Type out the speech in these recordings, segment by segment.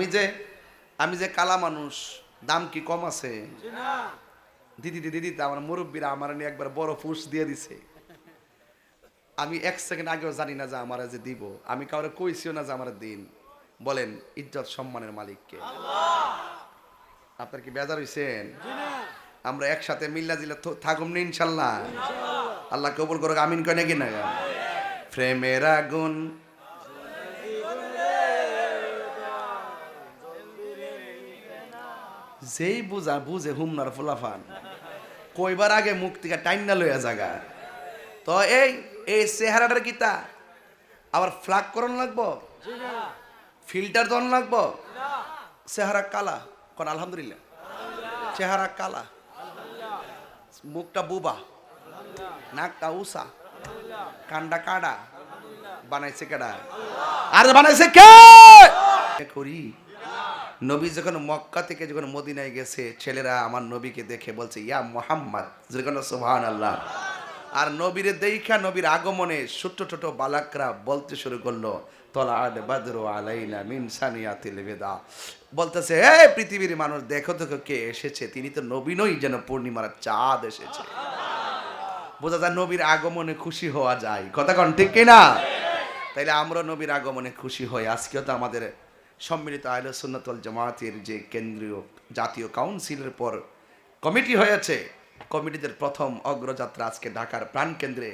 আমি যে আমি যে কালা মানুষ, দাম কি কম আছে? দিদি দিদি দিদি, আমার মুরব্বীরা আমার নিয়ে একবার বড় ফুস দিয়ে দিছে। আমি এক সেকেন্ড আগেও জানি না যে আমার যে দিব। আমি কাউরে কইছিও না যে আমার দিন। বলেন, ইজ্জত সম্মানের মালিককে। আপনার কি বেজার হইছেন? আমরা একসাথে মিল্লা জিল্লা থ- থাকুম না ইনশাল্লাহ। আল্লাহ কবুল করুক, আমিন কয় নাকি না? প্রেমের আগুন যেই বুঝা বুঝে হুমনার ফুলাফান। কইবার আগে মুখ থেকে টাইনা লইয়া জাগা। তো এই এই চেহারাটার কিতা? আবার ফ্লাগ করন লাগবো? ফিল্টার দন লাগবো? চেহারা কালা? কোন আলহামদুলিল্লাহ। চেহারা কালা। মুখটা বুবা। নাকটা উষা কান্ডা কাডা। বানাইছে কেডা? আর বানাইছে কে? করি। নবী যখন মক্কা থেকে যখন মদিনায় গেছে, ছেলেরা আমার নবীকে দেখে বলছে, ইয়া মোহাম্মদ। যখন সোহান আল্লাহ আর নবীরে দেখা নবীর আগমনে ছোট্ট ছোট বালাকরা বলতে শুরু করল তলা বলতেছে হে পৃথিবীর মানুষ, দেখো দেখো কে এসেছে। তিনি তো নবীনই যেন পূর্ণিমার চাঁদ এসেছে। বোঝা যায় নবীর আগমনে খুশি হওয়া যায়। কথা কন ঠিক কিনা? তাইলে আমরা নবীর আগমনে খুশি হই। আজকেও তো আমাদের সম্মিলিত আহলে সুন্নাতুল জামাতের যে কেন্দ্রীয় জাতীয় কাউন্সিলের পর কমিটি হয়েছে। কমিটিদের প্রথম অগ্রযাত্রা আজকে ঢাকার প্রাণকেন্দ্রে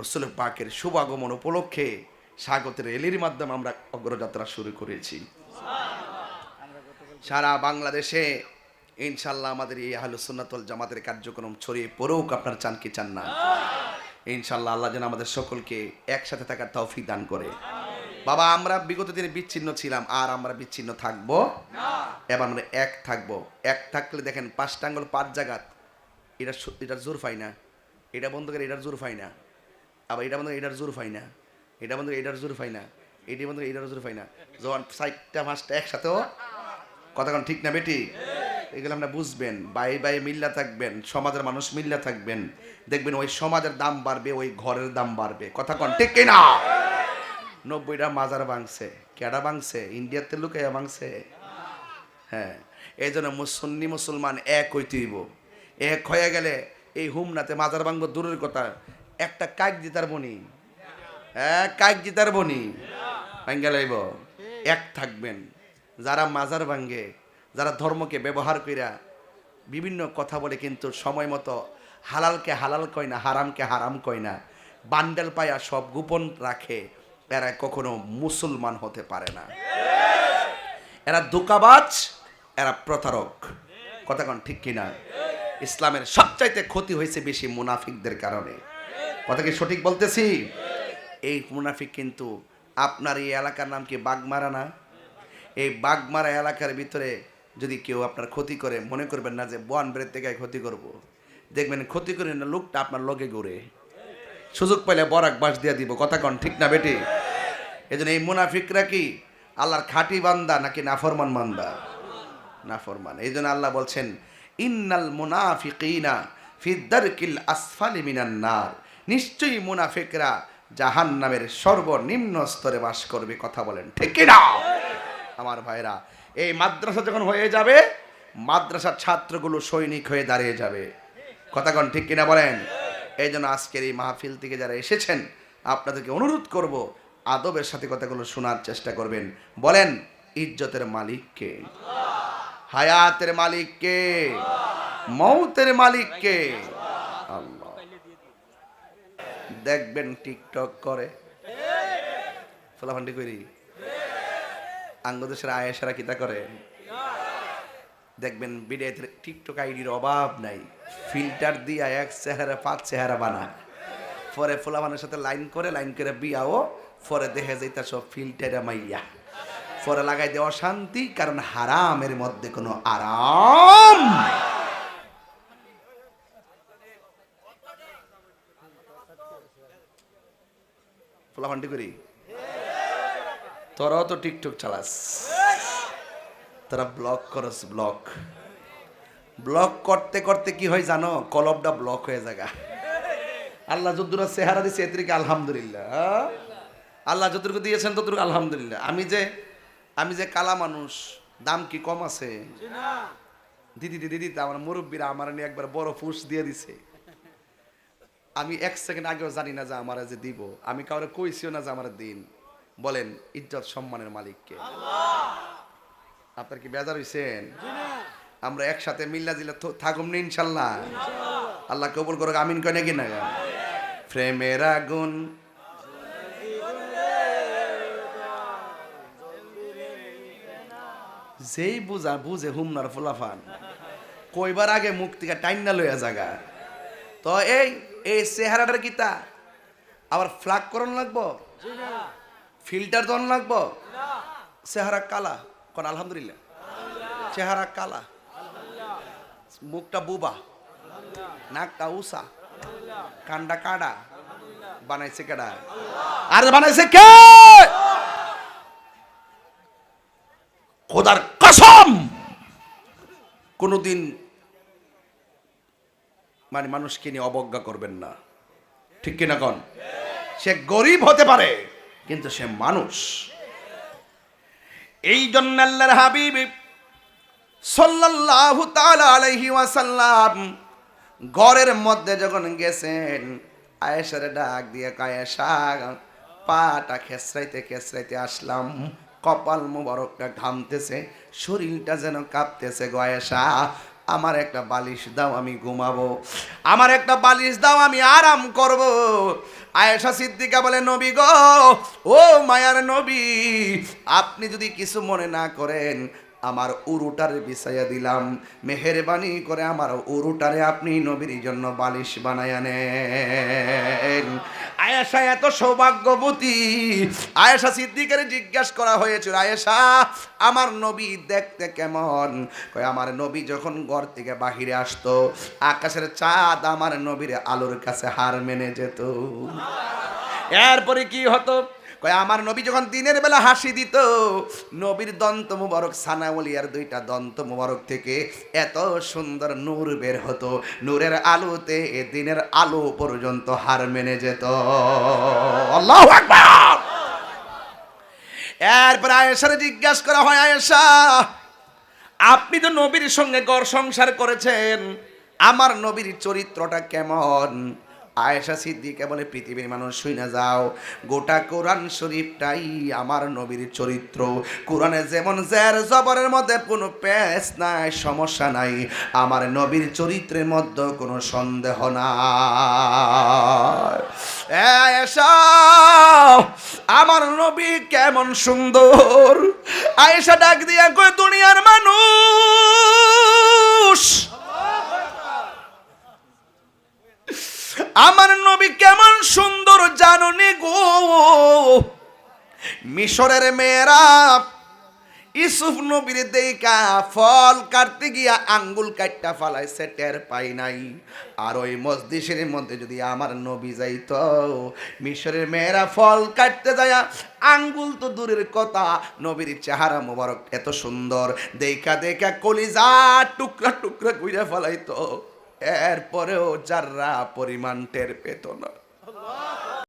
রসুল পাকের শুভ আগমন উপলক্ষে স্বাগতের রেলির মাধ্যমে আমরা অগ্রযাত্রা শুরু করেছি। সারা বাংলাদেশে ইনশাল্লাহ আমাদের এই আহলে জামাতের কার্যক্রম ছড়িয়ে পড়ুক, আপনার চান কি চান না। ইনশাল্লাহ আল্লাহ যেন আমাদের সকলকে একসাথে থাকার তৌফিক দান করে। বাবা আমরা বিগত দিনে বিচ্ছিন্ন ছিলাম আর আমরা বিচ্ছিন্ন থাকব এবার আমরা এক থাকব। এক থাকলে দেখেন পাঁচটা আঙ্গুল পাঁচ জায়গাত এটা এটার জোর পাই না। এটা বন্ধ করে এটার জোর পাই না। আবার এটা বন্ধ এটার জোর পাই না। এটা বন্ধ করে এটার জোর পাই না। এটি বন্ধ করে এটার জোর পাই না। যখন চারটা পাঁচটা একসাথেও কথা কোন ঠিক না বেটি? এগুলো আমরা বুঝবেন। বাই বাই মিল্লা থাকবেন। সমাজের মানুষ মিল্লা থাকবেন। দেখবেন ওই সমাজের দাম বাড়বে ওই ঘরের দাম বাড়বে। কথা কন ঠিক কি না নব্বইটা মাজার ভাঙছে। কেডা ভাঙছে? ইন্ডিয়াতে লুকাইয়া ভাঙছে। হ্যাঁ এই জন্য মুসলমান এক হইতে হইব। এক হয়ে গেলে এই হুমনাতে মাজার ভাঙব দূরের কথা। একটা কাক জিতার বনি। হ্যাঁ কাক জিতার বনি। ভাঙ্গা লাইব। এক থাকবেন। যারা মাজার ভাঙ্গে, যারা ধর্মকে ব্যবহার কইরা বিভিন্ন কথা বলে কিন্তু সময় মতো হালালকে হালাল কয় না, হারামকে হারাম কয় না। বান্ডেল পায়া সব গোপন রাখে। এরা কখনো মুসলমান হতে পারে না। এরা দোকাবাজ এরা প্রতারক। কথা কন ঠিক কিনা? ইসলামের সবচাইতে ক্ষতি হয়েছে বেশি মুনাফিকদের কারণে। কথা কি সঠিক বলতেছি? এই মুনাফিক কিন্তু আপনার এই এলাকার নাম কি বাগমারা না? এই বাগমারা এলাকার ভিতরে যদি কেউ আপনার ক্ষতি করে, মনে করবেন না যে বন বেড়ে থেকে ক্ষতি করব। দেখবেন ক্ষতি করে না, লোকটা আপনার লগে ঘুরে। সুযোগ পাইলে বরাক বাস দিয়ে দিব। কথা কন ঠিক না বেটি? এই জন্য এই মুনাফিকরা কি? আল্লাহর খাঁটি বান্দা নাকি নাফরমান বান্দা? নাফরমান। এই জন্য আল্লাহ বলছেন, ইন্নাল মুনাফিকিনা ফিদ্দারকিল আসফালি মিনান নার। নিশ্চয়ই মুনাফিকরা জাহান নামের সর্বনিম্ন স্তরে বাস করবে, কথা বলেন, ঠিক না আমার ভাইরা, এই মাদ্রাসা যখন হয়ে যাবে, মাদ্রাসার ছাত্রগুলো সৈনিক হয়ে দাঁড়িয়ে যাবে। কথাগণ ঠিক কিনা বলেন? এই জন্য আজকের এই মাহফিল থেকে যারা এসেছেন, আপনাদেরকে অনুরোধ করব আদবের সাথে কথাগুলো শোনার চেষ্টা করবেন। বলেন, ইজ্জতের মালিককে হায়াতের মালিককে মৌতের মালিককে আল্লাহ। দেখবেন টিকটক করে। ফলাফান্ডি করি আঙ্গদেশের আয়েসারা কিতা করে? দেখবেন বিডেতের টিকটক আইডির অভাব নাই। ফিল্টার দিয়া এক চেহারা, পাঁচ চেহারা বানায়। পরে ফুলাবানের সাথে লাইন করে লাইন করে বিয়াও পরে দেখে যাইতা সব ফিল্টারে মাইয়া পরে লাগাই দেওয়া শান্তি, কারণ হারামের মধ্যে কোনো আরাম করি? তোরাও তো টিকটক চালাস। তারা ব্লক করস, ব্লক। ব্লক করতে করতে কি হয় জানো? কলবটা ব্লক হয়ে জায়গা আল্লাহ যদ্দুরা চেহারা দিছে এদেরকে আলহামদুলিল্লাহ হ্যাঁ? আল্লাহ যতটুকু দিয়েছেন ততটুকু আলহামদুলিল্লাহ। আমি যে আমি যে কালা মানুষ, দাম কি কম আছে? দিদি দিদি দিদি, আমার মুরব্বীরা আমার নিয়ে একবার বড় ফুস দিয়ে দিছে। আমি এক সেকেন্ড আগেও জানি না যে আমার যে দিব। আমি কাউরে কইছিও না যে আমার দিন। বলেন, ইজ্জত সম্মানের মালিককে। আপনার কি বেজার হইছেন? আমরা একসাথে মিল্লা দিলে থাকুম না ইনশাল্লাহ। আল্লাহ কবুল করুক, আমিন কয় নাকি না? প্রেমের আগুন যেই বুঝা বুঝে হুমনার ফুলাফান কইবার আগে মুখ থেকে টাইনা লইয়া জাগা। তো এই এই চেহারাটার কিতা আবার ফ্লাগ করন লাগবো? ফিল্টার দন লাগবো? চেহারা কালা। কোন আলহামদুলিল্লাহ। চেহারা কালা। মুখটা বুবা। নাকটা উষা কান্ডা কাডা। বানাইছে কেডা? আর বানাইছে কে? মানে মানুষকে নিয়ে অবজ্ঞা করবেন না। ঠিক কিনা কন? সে গরিব হতে পারে, কিন্তু সে মানুষ। এই জন্য আল্লাহর হাবিব সাল্লাল্লাহু তাআলা আলাইহি ওয়াসাল্লাম ঘরের মধ্যে যখন গেছেন, আয়েশার ডাক দিয়ে কায়েশা পাটা খেসরাইতে খেসরাইতে আসলাম, কপাল মুবারকটা ঘামতেছে, শরীরটা যেন কাঁপতেছে গয়েশা আমার একটা বালিশ দাও, আমি ঘুমাবো। আমার একটা বালিশ দাও, আমি আরাম করব। আয়েশা সিদ্দিকা বলে, নবী গো, ও মায়ার নবী, আপনি যদি কিছু মনে না করেন আমার উরুটার বিছাইয়া দিলাম। মেহেরবানি করে আমার উরুটারে আপনি নবীর জন্য বালিশ বানায়া নেন। আয়েশা এত সৌভাগ্যবতী। আয়েশা সিদ্দিকের জিজ্ঞাসা করা হয়েছিল, আয়েশা, আমার নবী দেখতে কেমন? কয়, আমার নবী যখন ঘর থেকে বাহিরে আসতো, আকাশের চাঁদ আমার নবীর আলোর কাছে হার মেনে যেত। এরপরে কি হতো? আমার নবী যখন দিনের বেলা হাসি দিত, নবীর দন্ত মুবারক, সানাউলিয়ার দুইটা দন্ত মুবারক থেকে এত সুন্দর নূর বের হতো। নূরের আলোতে এ দিনের আলো পর্যন্ত হার মেনে যেত। আল্লাহ আকবার! এরপর আয়েশার জিজ্ঞাসা করা হয়, আয়েশা, আপনি তো নবীর সঙ্গে গড় সংসার করেছেন। আমার নবীর চরিত্রটা কেমন? আয়েশা সিদ্দিকে বলে পৃথিবীর মানুষ শুই না যাও। গোটা কোরআন শরীফটাই আমার নবীর চরিত্র। কোরআনে যেমন জের জবরের মধ্যে কোনো প্যাচ নাই, সমস্যা নাই, আমার নবীর চরিত্রের মধ্যে কোনো সন্দেহ নাই। আয়েশা, আমার নবী কেমন সুন্দর। আয়েশা ডাক দিয়া কই দুনিয়ার মানুষ আমার নবী কেমন সুন্দর জাননি গো। মিশরের মেয়েরা ইসুফ নবীর দেইকা ফল কাটতে গিয়া আঙ্গুল কাটটা ফালাইছে, টের পাই নাই। আর ওই মসজিদের মধ্যে যদি আমার নবী যাইত, মিশরের মেয়েরা ফল কাটতে যায় আঙ্গুল তো দূরের কথা, নবীর চেহারা মোবারক এত সুন্দর দেখা দেখা কলিজা টুকরা টুকরা কইরা ফলাইতো। এরপরেও যাররা পরিমাণ টের পেত না।